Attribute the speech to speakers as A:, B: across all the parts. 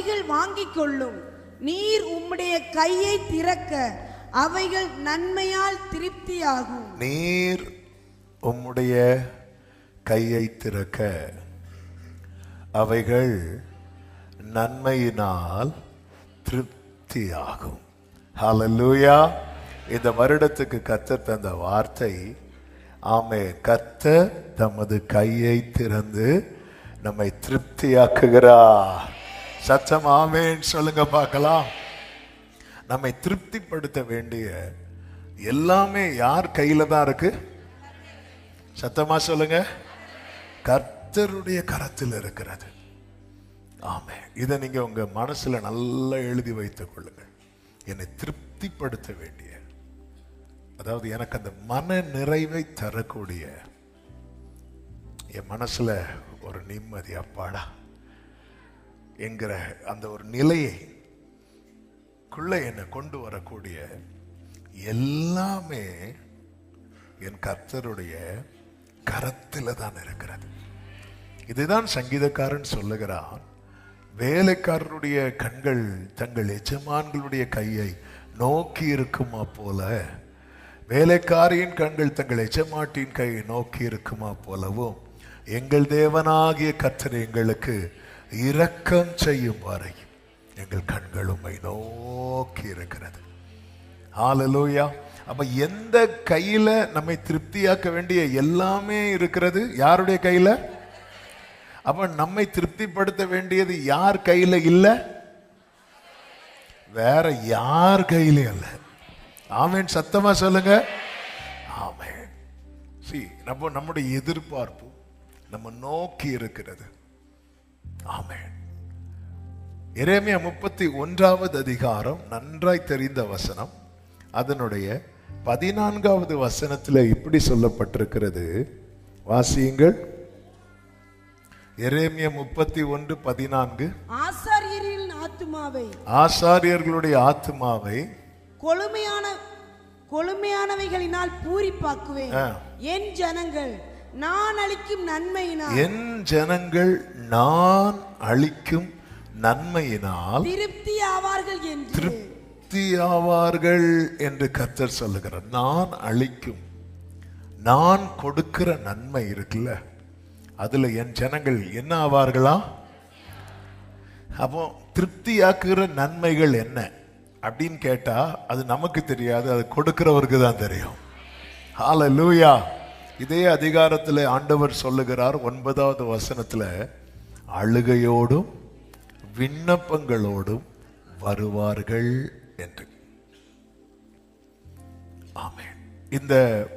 A: அவைகள் வாங்கிக் கொள்ளும். நீர் உம்முடைய கையை திறக்க அவைகள் நன்மையால் திருப்தியாகும்.
B: நீர் உம்முடைய கையை திறக்க அவைகள் நன்மையினால் திருப்தியாகும். ஹலலூயா இந்த வருடத்துக்கு கர்த்தர் தந்த வார்த்தை ஆமே கத்த தமது கையை திறந்து நம்மை திருப்தியாக்குகிறார். சத்தம் ஆமேன்னு சொல்லுங்க பார்க்கலாம். நம்மை திருப்திப்படுத்த வேண்டிய எல்லாமே யார் கையில தான் இருக்கு? சத்தமா சொல்லுங்க. கர்த்தருடைய கரத்தில் இருக்கிறது. ஆமே. இதை நீங்க உங்க மனசுல நல்லா எழுதி வைத்துக் கொள்ளுங்கள் என்னை திருப்திப்படுத்த வேண்டிய அதாவது எனக்கு அந்த மன நிறைவை தரக்கூடிய என் மனசுல ஒரு நிம்மதி அப்பாடா. என்கிற அந்த ஒரு நிலையை குள்ள என்னை கொண்டு வரக்கூடிய எல்லாமே என் கர்த்தருடைய கரத்தில் தான் இருக்கிறது. இதுதான் சங்கீதக்காரன் சொல்லுகிறான். வேலைக்காரருடைய கண்கள் தங்கள் எஜமான்களுடைய கையை நோக்கி இருக்குமா போல வேலைக்காரியின் கண்கள் தங்கள் எஜமாட்டின் கையை நோக்கி இருக்குமா போலவும் எங்கள் தேவனாகிய கர்த்தர் எங்களுக்கு இரக்கம் செய்யும் வரை எங்கள் கண்கள் நோக்கி இருக்கிறது. ஹalleluya அப்ப எந்த கையில நம்மை திருப்தியாக்க வேண்டிய எல்லாமே இருக்கிறது? யாருடைய கையில? அப்ப நம்மை திருப்திப்படுத்த வேண்டியது யார் கையில இல்ல? வேற யார் கையிலும் அல்ல ஆமேன். சத்தமா சொல்லுங்க. ஆமேன். சி நம்ம நம்முடைய எதிர்பார்ப்பு நம்ம நோக்கி இருக்கிறது. ஆமென். எரேமியா முப்பத்தி ஒன்றாவது அதிகாரம் நன்றாய் தெரிந்த வசனம். அதனுடைய பதினான்காவது வசனத்தில் இப்படி சொல்லப்பட்டிருக்கிறது. வாசியுங்கள். எரேமியா முப்பத்தி ஒன்று பதினான்கு.
A: ஆசாரியரின் ஆத்துமாவை.
B: ஆசாரியர்களுடைய ஆத்மாவை
A: கொழுமையான கொழுமையானவைகளினால் பூரிப்பாக்குவேன்.
B: ஆ.
A: என் ஜனங்கள் நான் அளிக்கும் நன்மையினால்.
B: என் ஜனங்கள் நான் அளிக்கும் நன்மையினால்
A: திருப்தி ஆவார்கள் என்று.
B: திருப்தியாவார்கள் என்று கர்த்தர் சொல்லுகிறார். நான் அளிக்கும் நான் கொடுக்கிற நன்மை இருக்குல்ல அதுல என் ஜனங்கள் என்ன ஆவார்களா? அப்போ திருப்தியாக்குற நன்மைகள் என்ன அப்படின்னு கேட்டா அது நமக்கு தெரியாது அது கொடுக்கிறவருக்கு தான் தெரியும். ஹalleluya இதே அதிகாரத்தில் ஆண்டவர் சொல்லுகிறார் ஒன்பதாவது வசனத்துல அழுகையோடும் விண்ணப்பங்களோடும் வருவார்கள் என்று. ஆமே இந்த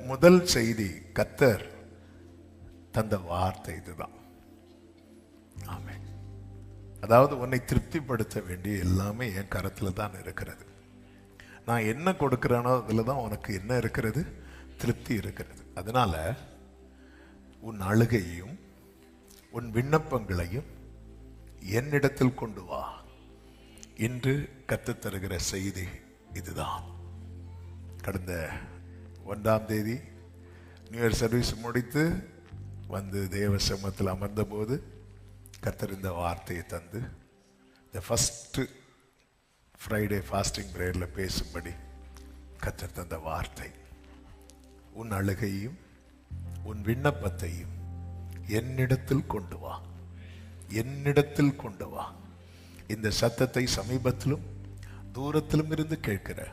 B: முதல் செய்தி கத்தர் தந்த வார்த்தை இதுதான். ஆமே அதாவது உன்னை திருப்திப்படுத்த வேண்டிய எல்லாமே என் கரத்தில் தான் இருக்கிறது. நான் என்ன கொடுக்குறேனோ அதில் தான் உனக்கு என்ன இருக்கிறது? திருப்தி இருக்கிறது. அதனால் உன் அழுகையும் உன் விண்ணப்பங்களையும் என்னிடத்தில் கொண்டு வா. இன்று கற்றுத்தருகிற செய்தி இதுதான். கடந்த ஒன்றாம் தேதி நியூ இயர் சர்வீஸ் முடித்து வந்து தேவ சமத்தில் அமர்ந்தபோது கத்தறிந்த வார்த்தையை தந்து இந்த ஃபஸ்ட்டு ஃப்ரைடே ஃபாஸ்டிங் ப்ரேயரில் பேசும்படி கத்தர் தந்த வார்த்தை. உன் அழுகையும் உன் விண்ணப்பத்தையும் என்னிடத்தில் கொண்டு வா. என்னிடத்தில் கொண்டு வா. இந்த சத்தத்தை சமீபத்திலும் தூரத்திலும் இருந்து கேட்கிற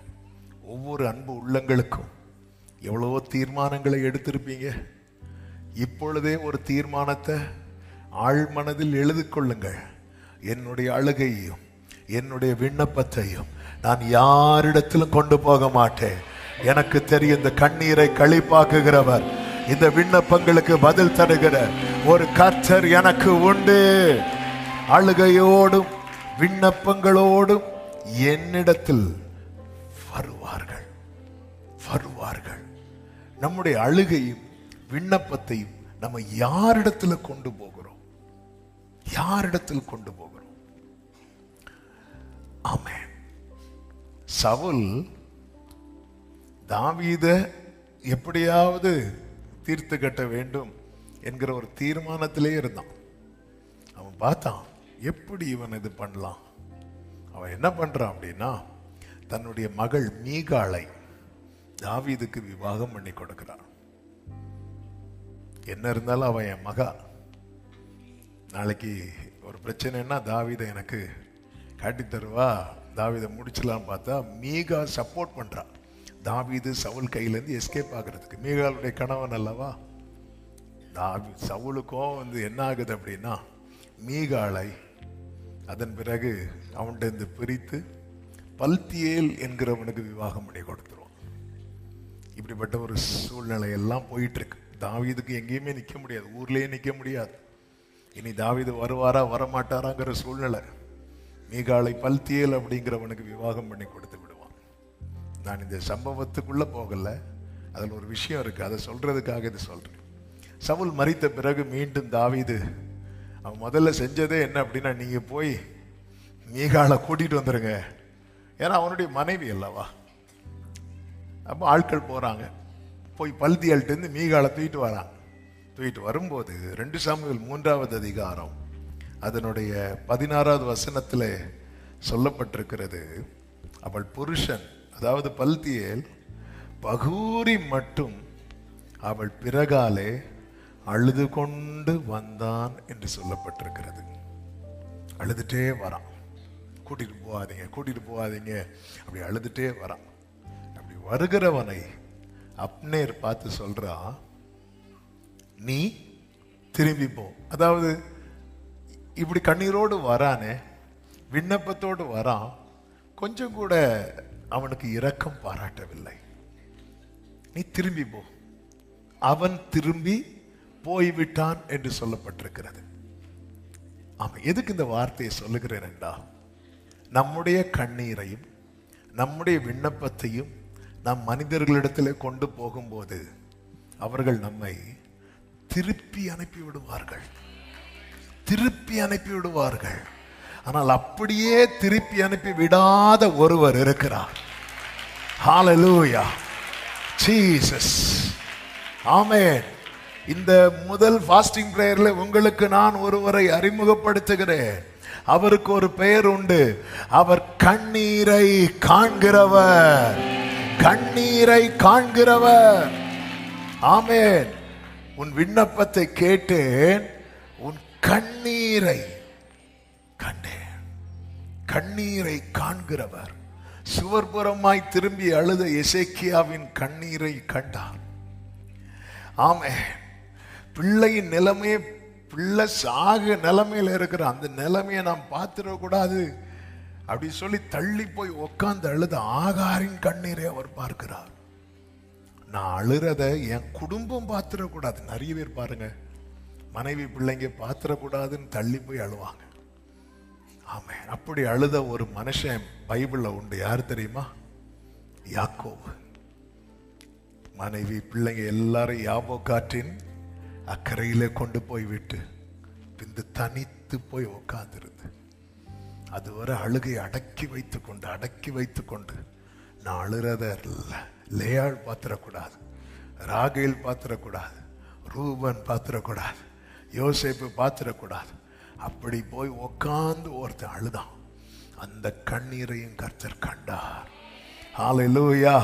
B: ஒவ்வொரு அன்பு உள்ளங்களுக்கும் எவ்வளவோ தீர்மானங்களை எடுத்திருப்பீங்க. இப்பொழுதே ஒரு தீர்மானத்தை ஆழ்மனதில் எழுதி கொள்ளுங்கள். என்னுடைய அழுகையையும் என்னுடைய விண்ணப்பத்தையும் நான் யாரிடத்திலும் கொண்டு போக மாட்டேன். எனக்கு தெரியும் இந்த கண்ணீரை களிப்பாக்குகிறவர் இந்த விண்ணப்பங்களுக்கு பதில் தருகிற ஒரு கர்த்தர் எனக்கு உண்டு. அழுகையோடும் விண்ணப்பங்களோடும் என்னிடத்தில் வருவார்கள். வருவார்கள். நம்முடைய அழுகையும் விண்ணப்பத்தையும் நம்ம யாரிடத்துல கொண்டு போகிறோம்? யாரிடத்தில் கொண்டு போகிறோம்? ஆமே சவுல் தாவீத எப்படியாவது தீர்த்து கட்ட வேண்டும் என்கிற ஒரு தீர்மானத்திலே இருந்தான். அவன் பார்த்தான் எப்படி இவன் இது பண்ணலாம்? அவன் என்ன பண்ணுறான் அப்படின்னா தன்னுடைய மகள் மீகாளை தாவீதுக்கு விவாகம் பண்ணி கொடுக்கிறான். என்ன இருந்தாலும் அவன் என் மகா. நாளைக்கு ஒரு பிரச்சனைன்னா தாவீதை எனக்கு காட்டி தருவா தாவீதை முடிச்சலாம்னு பார்த்தா மீகா சப்போர்ட் பண்ணுறான் தாவீது சவுல் கையிலேருந்து எஸ்கேப் ஆகுறதுக்கு. மேகாலுடைய கணவன் அல்லவா? தாவி சவுலுக்கும் வந்து என்ன ஆகுது அப்படின்னா மீகாலை அதன் பிறகு அவன்கிட்ட பிரித்து பல்தியேல் என்கிறவனுக்கு விவாகம் பண்ணி கொடுத்துருவான். இப்படிப்பட்ட ஒரு சூழ்நிலை எல்லாம் போயிட்டுருக்கு. தாவீதுக்கு எங்கேயுமே நிற்க முடியாது. ஊர்லேயே நிற்க முடியாது. இனி தாவீது வருவாரா வரமாட்டாராங்கிற சூழ்நிலை. மீகாலை பல்தியேல் அப்படிங்கிறவனுக்கு விவாகம் பண்ணி கொடுத்து நான் இந்த சம்பவத்துக்குள்ள போகல. அதில் ஒரு விஷயம் இருக்கு. அதை சொல்றதுக்காக இது சொல்றேன். சவுல் மறித்த பிறகு மீண்டும் தாவிது அவன் முதல்ல செஞ்சதே என்ன அப்படின்னா நீங்க போய் மீகாலை கூட்டிட்டு வந்துருங்க. ஏன்னா அவனுடைய மனைவி அல்லவா? அப்போ ஆட்கள் போறாங்க. போய் பல்தியல்ட்டேருந்து மீகாலை தூக்கிட்டு வரான். தூக்கிட்டு வரும்போது ரெண்டு சாமிகள் மூன்றாவது அதிகாரம் அதனுடைய பதினாறாவது வசனத்தில் சொல்லப்பட்டிருக்கிறது. அவள் புருஷன் அதாவது பல்தியேல் பகூரி மட்டும் அவள் பிறகாலே அழுது கொண்டு வந்தான் என்று சொல்லப்பட்டிருக்கிறது. அழுதுட்டே வரான். கூட்டிட்டு போகாதீங்க கூட்டிட்டு போகாதீங்க. அப்படி அழுதுட்டே வரான். அப்படி வருகிறவனை அப்னேர் பார்த்து சொல்றா நீ திரும்பி போ. அதாவது இப்படி கண்ணீரோடு வரானே விண்ணப்பத்தோடு வரான். கொஞ்சம் கூட அவனுக்கு இரக்கம் பாராட்டவில்லை. நீ திரும்பி போ. அவன் திரும்பி போய்விட்டான் என்று சொல்லப்பட்டிருக்கிறது. ஆமா எதுக்கு இந்த வார்த்தையை சொல்லுகிறேன் என்றால் நம்முடைய கண்ணீரையும் நம்முடைய விண்ணப்பத்தையும் நம் மனிதர்களிடத்தில் கொண்டு போகும்போது அவர்கள் நம்மை திருப்பி அனுப்பி விடுவார்கள் திருப்பி அனுப்பி விடுவார்கள் ஆனால் அப்படியே திருப்பி அனுப்பி விடாத ஒருவர் இருக்கிறார். ஹாலலூயா ஜீசஸ் ஆமேன் இந்த முதல் ஃபாஸ்டிங் பிரேயர்ல உங்களுக்கு நான் ஒருவரை அறிமுகப்படுத்துகிறேன். அவருக்கு ஒரு பெயர் உண்டு. அவர் கண்ணீரை காண்கிறவர். கண்ணீரை காண்கிறவர். ஆமேன் உன் விண்ணப்பத்தை கேட்டேன். உன் கண்ணீரை கண்டேன். கண்ணீரை காண்கிறவர். சுவர்புறமாய் திரும்பி அழுத எசேக்கியாவின் கண்ணீரை கண்டார் ஆமே பிள்ளையின் நிலைமையை பிள்ளை சாக நிலைமையில் இருக்கிற அந்த நிலைமையை நாம் பார்த்துடக்கூடாது. அப்படி சொல்லி தள்ளி போய் உக்காந்து அழுத ஆகாரின் கண்ணீரை அவர் பார்க்கிறார். நான் அழுறத என் குடும்பம் பார்த்துடக்கூடாது. நிறைய பேர் பாருங்க மனைவி பிள்ளைங்க பார்த்துடக்கூடாதுன்னு தள்ளி போய் அழுவாங்க. ஆமே அப்படி அழுத ஒரு மனுஷன் பைபிளில் உண்டு. யார் தெரியுமா? யாக்கோவு மனைவி பிள்ளைங்க எல்லாரும் யாபோ காற்றின் அக்கறையிலே கொண்டு போய் விட்டு பிந்து தனித்து போய் உட்கார்ந்திருந்து அதுவரை அழுகை அடக்கி வைத்து கொண்டு அடக்கி வைத்து கொண்டு நான் அழுறத லேயாள் பாத்திரக்கூடாது ராகையில் பாத்திரக்கூடாது ரூபன் பாத்திரக்கூடாது யோசேப்பு பாத்திரக்கூடாது அப்படி போய் உக்காந்து ஒருத்தன் அழுதான். அந்த கண்ணீரையும் கர்த்தர் கண்டார். ஆலையிலூயா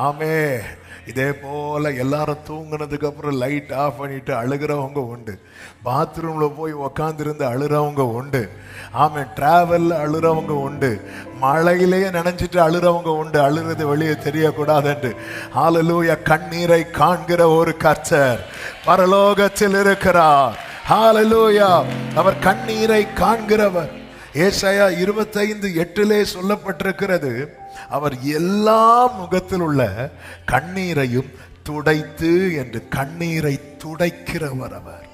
B: ஆமே. இதே போல் எல்லாரும் தூங்கினதுக்கு அப்புறம் லைட் ஆஃப் பண்ணிட்டு அழுகிறவங்க உண்டு. பாத்ரூமில் போய் உக்காந்துருந்து அழுகிறவங்க உண்டு. ஆமே ட்ராவலில் அழுகிறவங்க உண்டு. மழையிலேயே நினச்சிட்டு அழுகிறவங்க உண்டு. அழுகிறது வெளியே தெரியக்கூடாதுண்டு. ஹalleluya கண்ணீரை காண்கிற ஒரு கச்சர் பரலோகத்தில் இருக்கிறார். ஹாலலூயா அவர் கண்ணீரை காண்கிறவர். ஏசாயா இருபத்தைந்து எட்டிலே சொல்லப்பட்டிருக்கிறது அவர் எல்லா முகத்தில் உள்ள கண்ணீரையும் துடைத்து என்று கண்ணீரை துடைக்கிறவர் அவர்.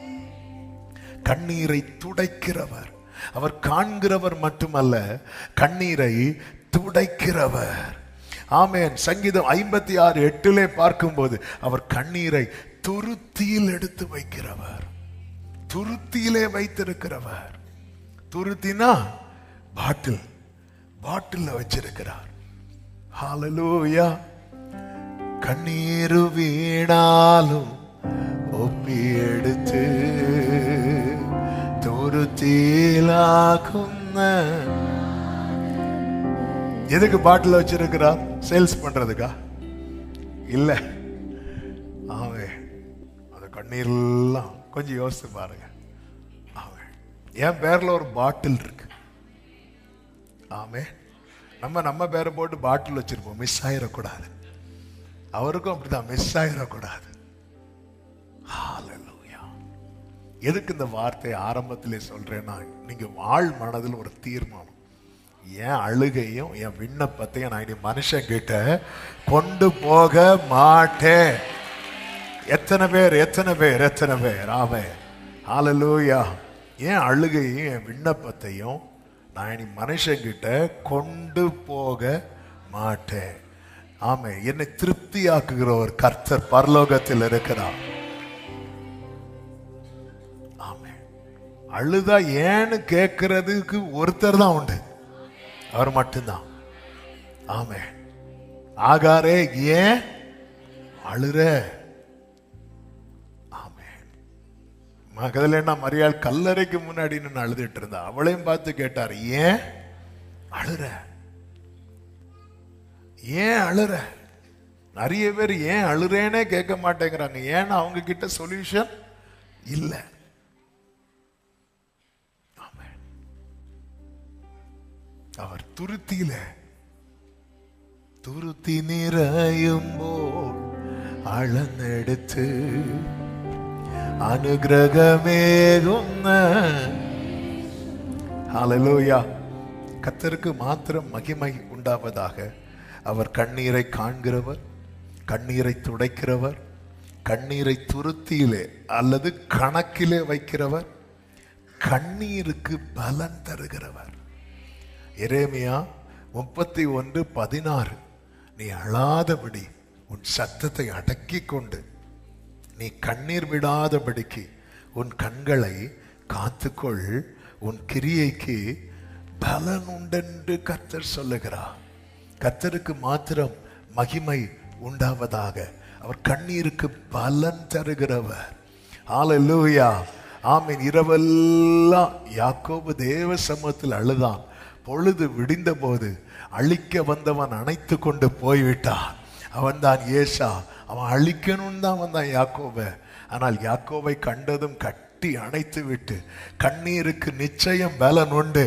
B: கண்ணீரை துடைக்கிறவர். அவர் காண்கிறவர் மட்டுமல்ல கண்ணீரை துடைக்கிறவர். ஆமேன். சங்கீதம் ஐம்பத்தி ஆறு எட்டிலே பார்க்கும்போது அவர் கண்ணீரை துருத்தியில் எடுத்து வைக்கிறவர். துருத்தியிலே வைத்திருக்கிறவர். துருத்தினா பாட்டில். பாட்டில் வச்சிருக்கிறார். ஹாலலூயா கண்ணீரு வீணாலும் ஒப்பி எடுத்து துருத்திலாக்குന്ന எதுக்கு பாட்டில் வச்சிருக்கிறார்? சேல்ஸ் பண்றதுக்கா? இல்லை. அவன் அந்த கண்ணீர்லாம் கொஞ்சம் யோசித்து பாருங்க. அவன் என் பேரில் ஒரு பாட்டில் இருக்கு. ஆமே. நம்ம நம்ம பேரை போட்டு பாட்டில் வச்சிருப்போம். மிஸ் ஆயிடக்கூடாது அவருக்கும் அப்படிதான். மிஸ் ஆயிடக்கூடாது எதுக்கு இந்த வார்த்தை ஆரம்பத்திலே சொல்றேன்னா நீங்க வாழ் மனதில் ஒரு தீர்மானம். என் அழுகையும் என் விண்ணப்பத்தையும் நான் இனி மனுஷன் கிட்ட கொண்டு போக மாட்டேன். எத்தனை பேர் எத்தனை பேர் எத்தனை பேர்? ஆமே ஆலலூயா ஏன் அழுகையும் என் விண்ணப்பத்தையும் நான் இனி மனுஷங்கிட்ட கொண்டு போக மாட்டேன். ஆமே என்னை திருப்தியாக்குகிற ஒரு கர்த்தர் பரலோகத்தில் இருக்கிறார். ஆமே அழுதா ஏன்னு கேட்கறதுக்கு ஒருத்தர் தான் உண்டு. அவர் மட்டும்தான். ஆமே ஆகாரே ஏன் அழுற? மகதலேன்னா மரியாள் கல்லறைக்கு முன்னாடி நின்று அழுதுட்டு இருந்தா. அவளையும் பார்த்து கேட்டார் ஏன் அழுற? ஏன் அழுற? நிறைய பேர் ஏன் அழுறேனே கேட்க மாட்டேங்கிறாங்க. ஏன்னா அவங்க கிட்ட சொல்யூஷன் இல்லை அவர் துருத்தியில துருத்தி நிறையும் போல் அளந்தெடுத்து அனுகிரகமேகுன்ன ஹalleluya கத்தருக்கு மாத்திரம் மகிமை உண்டாவதாக. அவர் கண்ணீரை காண்கிறவர் கண்ணீரை துடைக்கிறவர் கண்ணீரை துருத்தியிலே அல்லது கணக்கிலே வைக்கிறவர் கண்ணீருக்கு பலன் தருகிறவர். எரேமியா முப்பத்தி ஒன்று பதினாறு. நீ அழாதபடி உன் சத்தத்தை அடக்கி கொண்டு நீ கண்ணீர் விடாதபடிக்கு உன் கண்களை காத்துக்கொள் உன் கிரியைக்கு பலன் உண்டென்று கர்த்தர் சொல்லுகிறார். கர்த்தருக்கு மாத்திரம் மகிமை உண்டாவதாக. அவர் கண்ணீருக்கு பலன் தருகிறவர். லூயா ஆமீன். இரவெல்லாம் யாக்கோபு தேவ சமூகத்தில் அழுதான். பொழுது விடிந்த போது அழிக்க வந்தவன் அணைத்து கொண்டு போய்விட்டான். அவன்தான் ஏசா அவன் அழிக்கணும்னு தான் வந்தான் யாக்கோவை ஆனால் யாக்கோவை கண்டதும் கட்டி அணைத்து விட்டு கண்ணீருக்கு நிச்சயம் பலன் உண்டு.